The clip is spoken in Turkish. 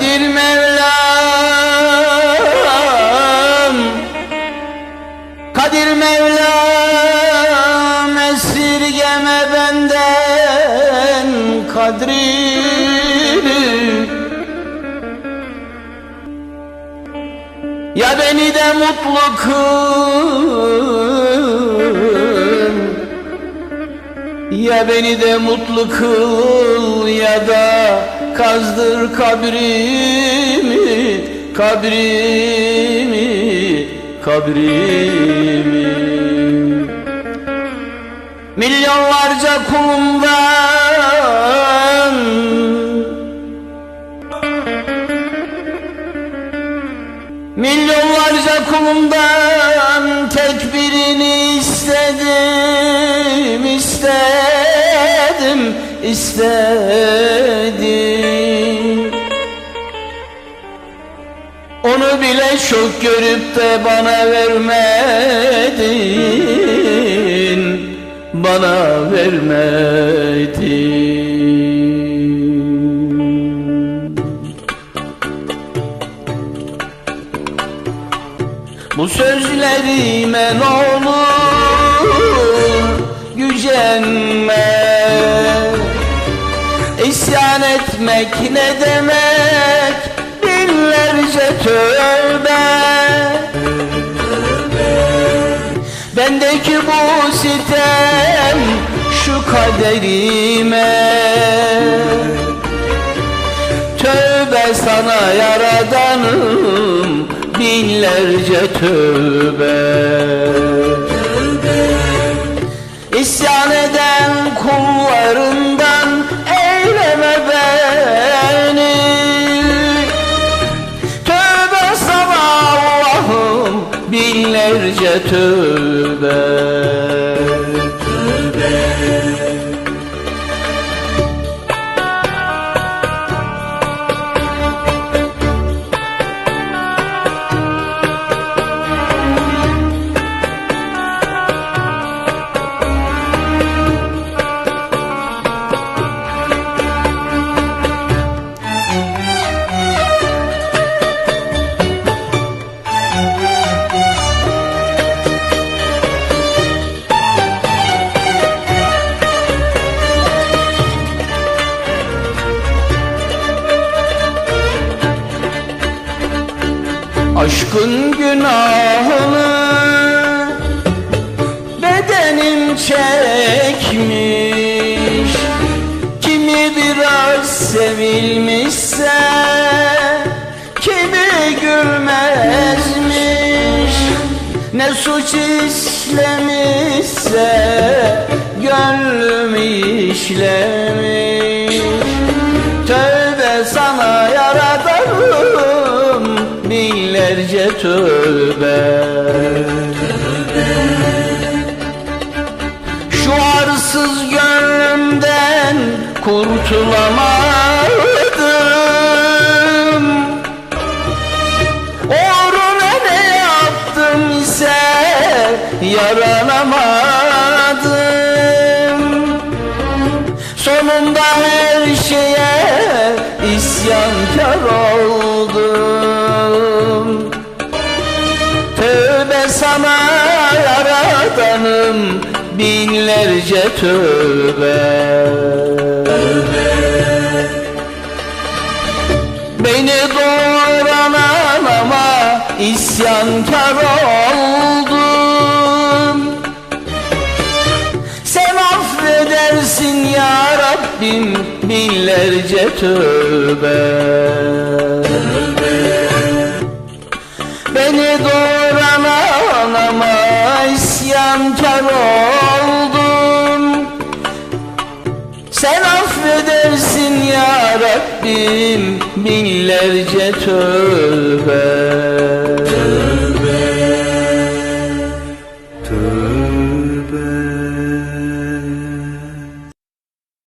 Kadir Mevlam. Kadir Mevlam esirgeme benden kadrini Ya beni de mutlu kıl. Ya beni de mutlu kıl ya da kazdır kabrimi Kabrimi, kabrimi. Milyonlarca kulumdan Milyonlarca kulumdan tek birini istedim, istedim, istedim. Onu bile çok görüp de bana vermedin, bana vermedin. Bu sözlerime ne olur gücenme İsyan etmek ne demek? Binlerce tövbe. Bendeki bu sitem şu kaderime. Tövbe sana yaradanım binlerce tövbe tövbe Aşkın günahını bedenim çekmiş. Kimi biraz sevilmişse kimi gülmezmiş. Ne suç işlemişse gönlüm işlemiş binlerce tövbe. Şu arsız gönlümden kurtulamadım. Uğruna ne yaptım ise yaranamadım. Sonunda her şeye isyankar oldum binlerce tövbe. Beni doğuran anama isyankar oldum Sen affedersin ya Rabbim binlerce tövbe. Beni doğuran anama isyankar oldum Sen affedersin ya Rabbim binlerce tövbe